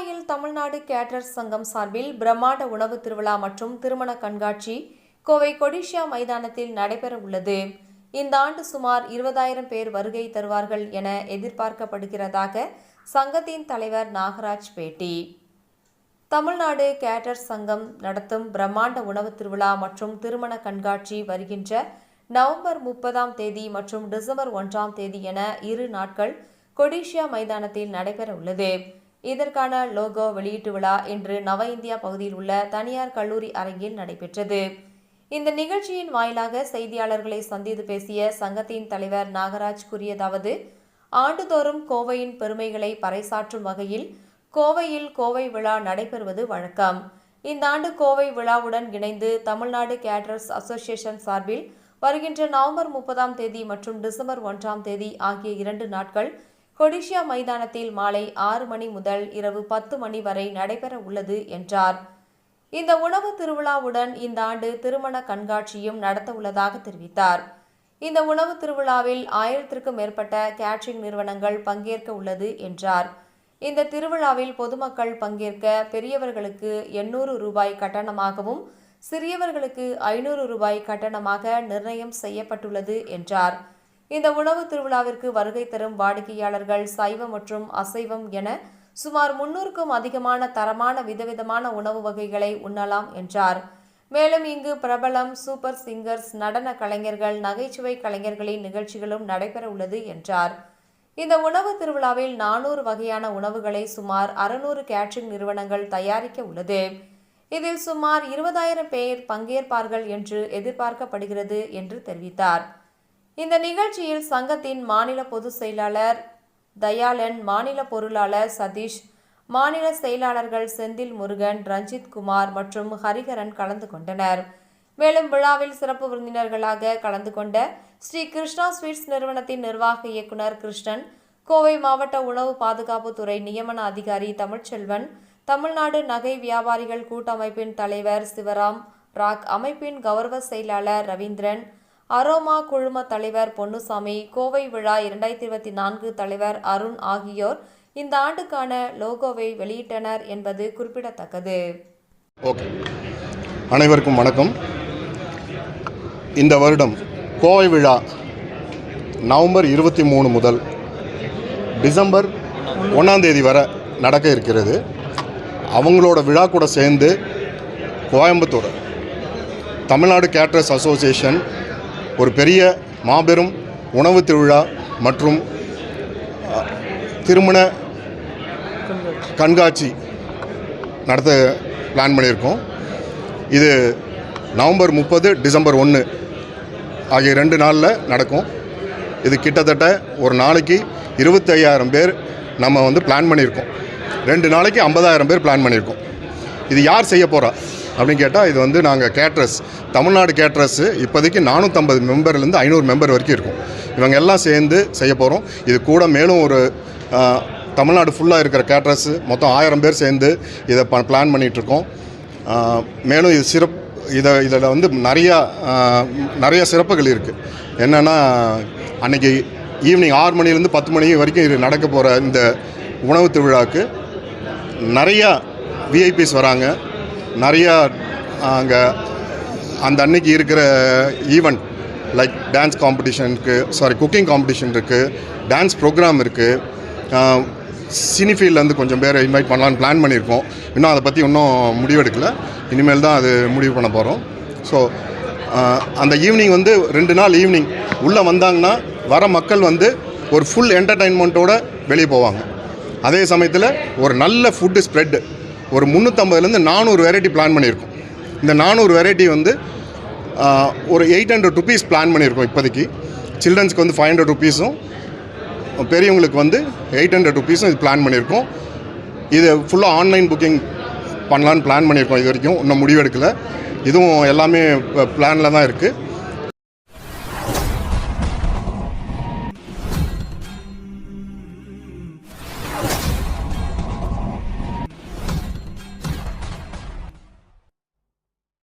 கோவையில் தமிழ்நாடு கேட்டர்ஸ் சங்கம் சார்பில் பிரம்மாண்ட உணவு திருவிழா மற்றும் திருமண கண்காட்சி கோவை கொடிஷியா மைதானத்தில் நடைபெற உள்ளது இந்த ஆண்டு சுமார் இருபதாயிரம் பேர் வருகை தருவார்கள் என எதிர்பார்க்கப்படுகிறதாக சங்கத்தின் தலைவர் நாகராஜ் பேட்டி. தமிழ்நாடு கேட்டர்ஸ் சங்கம் நடத்தும் பிரம்மாண்ட உணவு திருவிழா மற்றும் திருமண கண்காட்சி வருகின்ற நவம்பர் முப்பதாம் தேதி மற்றும் டிசம்பர் ஒன்றாம் தேதி என இரு நாட்கள் கொடிஷியா மைதானத்தில் நடைபெற உள்ளது இதற்கான லோகோ வெளியீட்டு விழா இன்று நவ இந்தியா பகுதியில் உள்ள தனியார் கல்லூரி அரங்கில் நடைபெற்றது. இந்த நிகழ்ச்சியின் வாயிலாக செய்தியாளர்களை சந்தித்து பேசிய சங்கத்தின் தலைவர் நாகராஜ் கூறியதாவது ஆண்டுதோறும் கோவையின் பெருமைகளை பறைசாற்றும் வகையில் கோவையில் கோவை விழா நடைபெறுவது வழக்கம். இந்த ஆண்டு கோவை விழாவுடன் இணைந்து தமிழ்நாடு கேட்டரர்ஸ் அசோசியேஷன் சார்பில் வருகின்ற நவம்பர் முப்பதாம் தேதி மற்றும் டிசம்பர் ஒன்றாம் தேதி ஆகிய இரண்டு நாட்கள் கொடிஷியா மைதானத்தில் மாலை ஆறு மணி முதல் இரவு பத்து மணி வரை நடைபெற உள்ளது என்றார். இந்த உணவு திருவிழாவுடன் இந்த ஆண்டு திருமண கண்காட்சியும் நடத்த உள்ளதாக தெரிவித்தார். இந்த உணவு திருவிழாவில் ஆயிரத்திற்கும் மேற்பட்ட கேட்ரிங் நிறுவனங்கள் பங்கேற்க உள்ளது என்றார். இந்த திருவிழாவில் பொதுமக்கள் பங்கேற்க பெரியவர்களுக்கு எண்ணூறு ரூபாய் கட்டணமாகவும் சிறியவர்களுக்கு ஐநூறு ரூபாய் கட்டணமாக நிர்ணயம் செய்யப்பட்டுள்ளது என்றார். இந்த உணவு திருவிழாவிற்கு வருகை தரும் வாடிக்கையாளர்கள் சைவம் மற்றும் அசைவம் என சுமார் முன்னூறுக்கும் அதிகமான தரமான விதவிதமான உணவு வகைகளை உண்ணலாம் என்றார். மேலும் இங்கு பிரபலம் சூப்பர் சிங்கர்ஸ் நடன கலைஞர்கள் நகைச்சுவை கலைஞர்களின் நிகழ்ச்சிகளும் நடைபெற உள்ளது என்றார். இந்த உணவு திருவிழாவில் நானூறு வகையான உணவுகளை சுமார் அறுநூறு கேட்ரிங் நிறுவனங்கள் தயாரிக்க உள்ளது. இதில் சுமார் இருபதாயிரம் பேர் பங்கேற்பார்கள் என்று எதிர்பார்க்கப்படுகிறது என்று தெரிவித்தார். இந்த நிகழ்ச்சியில் சங்கத்தின் மாநில பொதுச் செயலாளர் தயாளன் மாநில பொருளாளர் சதீஷ் மாநில செயலாளர்கள் செந்தில் முருகன் ரஞ்சித் குமார் மற்றும் ஹரிகரன் கலந்து கொண்டனர். மேலும் விழாவில் சிறப்பு விருந்தினர்களாக கலந்து கொண்ட ஸ்ரீ கிருஷ்ணா ஸ்வீட்ஸ் நிறுவனத்தின் நிர்வாக இயக்குனர் கிருஷ்ணன் கோவை மாவட்ட உணவு பாதுகாப்புத்துறை நியமன அதிகாரி தமிழ்ச்செல்வன் தமிழ்நாடு நகை வியாபாரிகள் கூட்டமைப்பின் தலைவர் சிவராம் ராக் அமைப்பின் கௌரவ செயலாளர் ரவீந்திரன் அரோமா குழும தலைவர் பொன்னுசாமி கோவை விழா இரண்டாயிரத்தி இருபத்தி நான்கு தலைவர் அருண் ஆகியோர் இந்த ஆண்டுக்கான லோகோவை வெளியிட்டனர் என்பது குறிப்பிடத்தக்கது. ஓகே. அனைவருக்கும் வணக்கம். இந்த வருடம் கோவை விழா நவம்பர் இருபத்தி மூணு முதல் டிசம்பர் ஒன்றாம் தேதி வரை நடக்க இருக்கிறது. அவங்களோட விழா கூட சேர்ந்து கோயம்புத்தூர் தமிழ்நாடு கேட்ரஸ் அசோசியேஷன் ஒரு பெரிய மாபெரும் உணவு திருவிழா மற்றும் திருமண கண்காட்சி நடத்த பிளான் பண்ணியிருக்கோம். இது நவம்பர் முப்பது டிசம்பர் ஒன்று ஆகிய ரெண்டு நாளில் நடக்கும். இது கிட்டத்தட்ட ஒரு நாளைக்கு இருபத்தையாயிரம் பேர் நம்ம வந்து பிளான் பண்ணியிருக்கோம். ரெண்டு நாளைக்கு ஐம்பதாயிரம் பேர் பிளான் பண்ணியிருக்கோம். இது யார் செய்ய போகிறா அப்படின்னு கேட்டால் இது வந்து நாங்கள் கேட்ரஸ் தமிழ்நாடு கேட்ரஸ் இப்போதைக்கு நானூற்றம்பது மெம்பர்லேருந்து ஐநூறு மெம்பர் வரைக்கும் இருக்கும். இவங்க எல்லாம் சேர்ந்து செய்ய போகிறோம் இது கூட மேலும் ஒரு தமிழ்நாடு ஃபுல்லாக இருக்கிற கேட்ரஸ் மொத்தம் ஆயிரம் பேர் சேர்ந்து இதை ப பிளான் பண்ணிகிட்ருக்கோம் மேலும் இது சிறப் இதை இதில் வந்து நிறையா நிறையா நிறைய சிறப்புகள் இருக்குது என்னென்னா அன்றைக்கி ஈவினிங் ஆறு மணிலேருந்து பத்து மணி வரைக்கும் இது நடக்க போகிற இந்த உணவு திருவிழாவுக்கு நிறையா விஐபிஸ் வராங்க. நிறையா அங்கே அந்த அன்னைக்கு இருக்கிற ஈவெண்ட் லைக் டான்ஸ் காம்படிஷனுக்கு சாரி குக்கிங் காம்படிஷன் இருக்குது டான்ஸ் ப்ரோக்ராம் இருக்குது சினிஃபீல்ட்லேருந்து கொஞ்சம் பேர் இன்வைட் பண்ணலான்னு பிளான் பண்ணியிருக்கோம். இன்னும் அதை பற்றி இன்னும் முடிவெடுக்கலை. இனிமேல் தான் அது முடிவு பண்ண போகிறோம் ஸோ அந்த ஈவினிங் வந்து ரெண்டு நாள் ஈவினிங் உள்ளே வந்தாங்கன்னா வர மக்கள் வந்து ஒரு ஃபுல் என்டர்டைன்மெண்ட்டோடு வெளியே போவாங்க. அதே சமயத்தில் ஒரு நல்ல ஃபுட்டு ஸ்ப்ரெட்டு ஒரு முந்நூற்றம்பதுலேருந்து நானூறு வெரைட்டி பிளான் பண்ணியிருக்கோம். இந்த நானூறு வெரைட்டி வந்து ஒரு எயிட் ஹண்ட்ரட் ருபீஸ் பிளான் பண்ணியிருக்கோம் இப்போதைக்கு. சில்ட்ரன்ஸ்க்கு வந்து ஃபைவ் ஹண்ட்ரட் ருபீஸும் பெரியவங்களுக்கு வந்து எயிட் ஹண்ட்ரட் ருபீஸும் இது பிளான் பண்ணியிருக்கோம். இது ஃபுல்லாக ஆன்லைன் புக்கிங் பண்ணலான்னு பிளான் பண்ணியிருக்கோம் இது வரைக்கும். இன்னும் முடிவெடுக்கல. இதுவும் எல்லாமே பிளானில் தான் இருக்குது